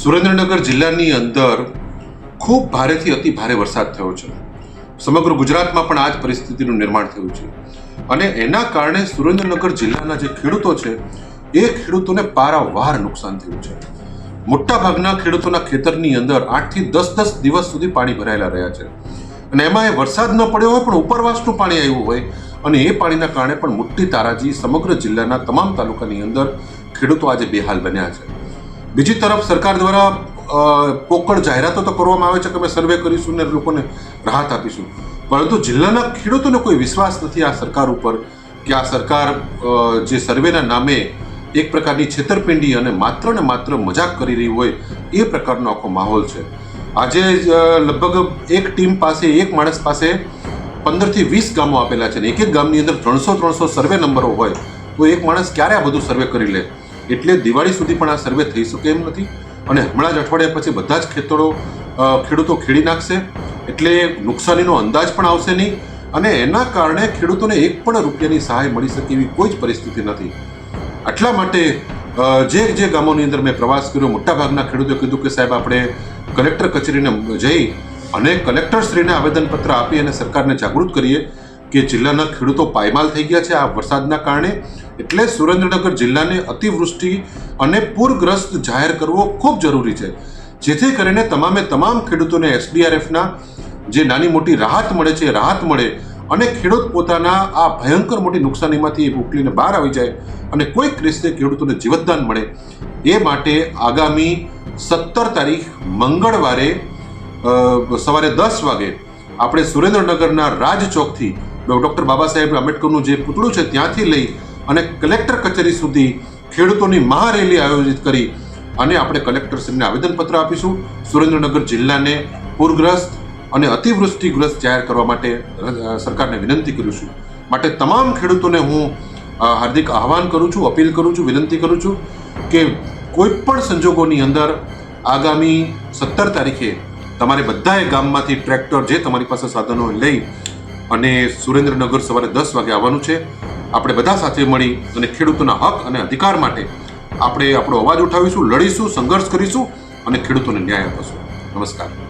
સુરેન્દ્રનગર જિલ્લાની અંદર ખૂબ ભારેથી અતિ ભારે વરસાદ થયો છે. સમગ્ર ગુજરાતમાં પણ આ જ પરિસ્થિતિનું નિર્માણ થયું છે. અને એના કારણે સુરેન્દ્રનગર જિલ્લાના જે ખેડૂતો છે, એ ખેડૂતોને પારાવાર નુકસાન થયું છે. મોટાભાગના ખેડૂતોના ખેતરની અંદર આઠથી દસ દસ દિવસ સુધી પાણી ભરાયેલા રહ્યા છે. અને એમાં એ વરસાદ ન પડ્યો હોય પણ ઉપરવાસનું પાણી આવ્યું હોય, અને એ પાણીના કારણે પણ મોટી તારાજી સમગ્ર જિલ્લાના તમામ તાલુકાની અંદર ખેડૂતો આજે બેહાલ બન્યા છે. બીજી તરફ સરકાર દ્વારા પોકળ જાહેરાતો તો કરવામાં આવે છે કે અમે સર્વે કરીશું ને લોકોને રાહત આપીશું. પરંતુ જિલ્લાના ખેડૂતોને કોઈ વિશ્વાસ નથી આ સરકાર ઉપર કે આ સરકાર જે સર્વેના નામે એક પ્રકારની છેતરપિંડી અને માત્ર ને માત્ર મજાક કરી રહી હોય એ પ્રકારનો આખો માહોલ છે. આજે લગભગ એક ટીમ પાસે, એક માણસ પાસે પંદરથી વીસ ગામો આપેલા છે ને એક એક ગામની અંદર ત્રણસો ત્રણસો સર્વે નંબરો હોય, તો એક માણસ ક્યારે આ બધું સર્વે કરી લે? એટલે દિવાળી સુધી પણ આ સર્વે થઈ શકે એમ નથી. અને હમણાં જ અઠવાડિયા પછી બધા જ ખેતરો ખેડૂતો ખેડી નાખશે. એટલે નુકસાનીનો અંદાજ પણ આવશે નહીં. અને એના કારણે ખેડૂતોને એક પણ રૂપિયાની સહાય મળી શકે એવી કોઈ જ પરિસ્થિતિ નથી. આટલા માટે જે જે ગામોની અંદર મેં પ્રવાસ કર્યો, મોટાભાગના ખેડૂતોએ કીધું કે સાહેબ, આપણે કલેક્ટર કચેરીને જઈ અને કલેક્ટરશ્રીને આવેદનપત્ર આપી અને સરકારને જાગૃત કરીએ કે જિલ્લાના ખેડૂતો પાયમાલ થઈ ગયા છે આ વરસાદના કારણે. એટલે સુરેન્દ્રનગર જિલ્લાને અતિવૃષ્ટિ અને પૂરગ્રસ્ત જાહેર કરવો ખૂબ જરૂરી છે. જેથી કરીને તમામે તમામ ખેડૂતોને એસડીઆરએફના જે નાની મોટી રાહત મળે છે એ રાહત મળે અને ખેડૂત પોતાના આ ભયંકર મોટી નુકસાનીમાંથી ઉકલીને બહાર આવી જાય અને કોઈક રીતે ખેડૂતોને જીવતદાન મળે એ માટે આગામી સત્તર તારીખ મંગળવારે સવારે દસ વાગે આપણે સુરેન્દ્રનગરના રાજચોકથી ડૉક્ટર બાબા સાહેબ આંબેડકરનું જે પૂતળું છે ત્યાંથી લઈ અને કલેક્ટર કચેરી સુધી ખેડૂતોની મહારેલી આયોજિત કરી અને આપણે કલેક્ટરશ્રીને આવેદનપત્ર આપીશું. સુરેન્દ્રનગર જિલ્લાને પૂરગ્રસ્ત અને અતિવૃષ્ટિગ્રસ્ત જાહેર કરવા માટે સરકારને વિનંતી કરું છું. માટે તમામ ખેડૂતોને હું હાર્દિક આહવાન કરું છું, અપીલ કરું છું, વિનંતી કરું છું કે કોઈ પણ સંજોગોની અંદર આગામી સત્તર તારીખે તમારે બધાએ ગામમાંથી ટ્રેક્ટર જે તમારી પાસે સાધનો લઈ અને સુરેન્દ્રનગર સવારે દસ વાગે આવવાનું છે આપણે બધા સાથે મળી અને ખેડૂતોના હક અને અધિકાર માટે આપણે આપણો અવાજ ઉઠાવીશું, લડીશું, સંઘર્ષ કરીશું અને ખેડૂતોને ન્યાય આપીશું. નમસ્કાર.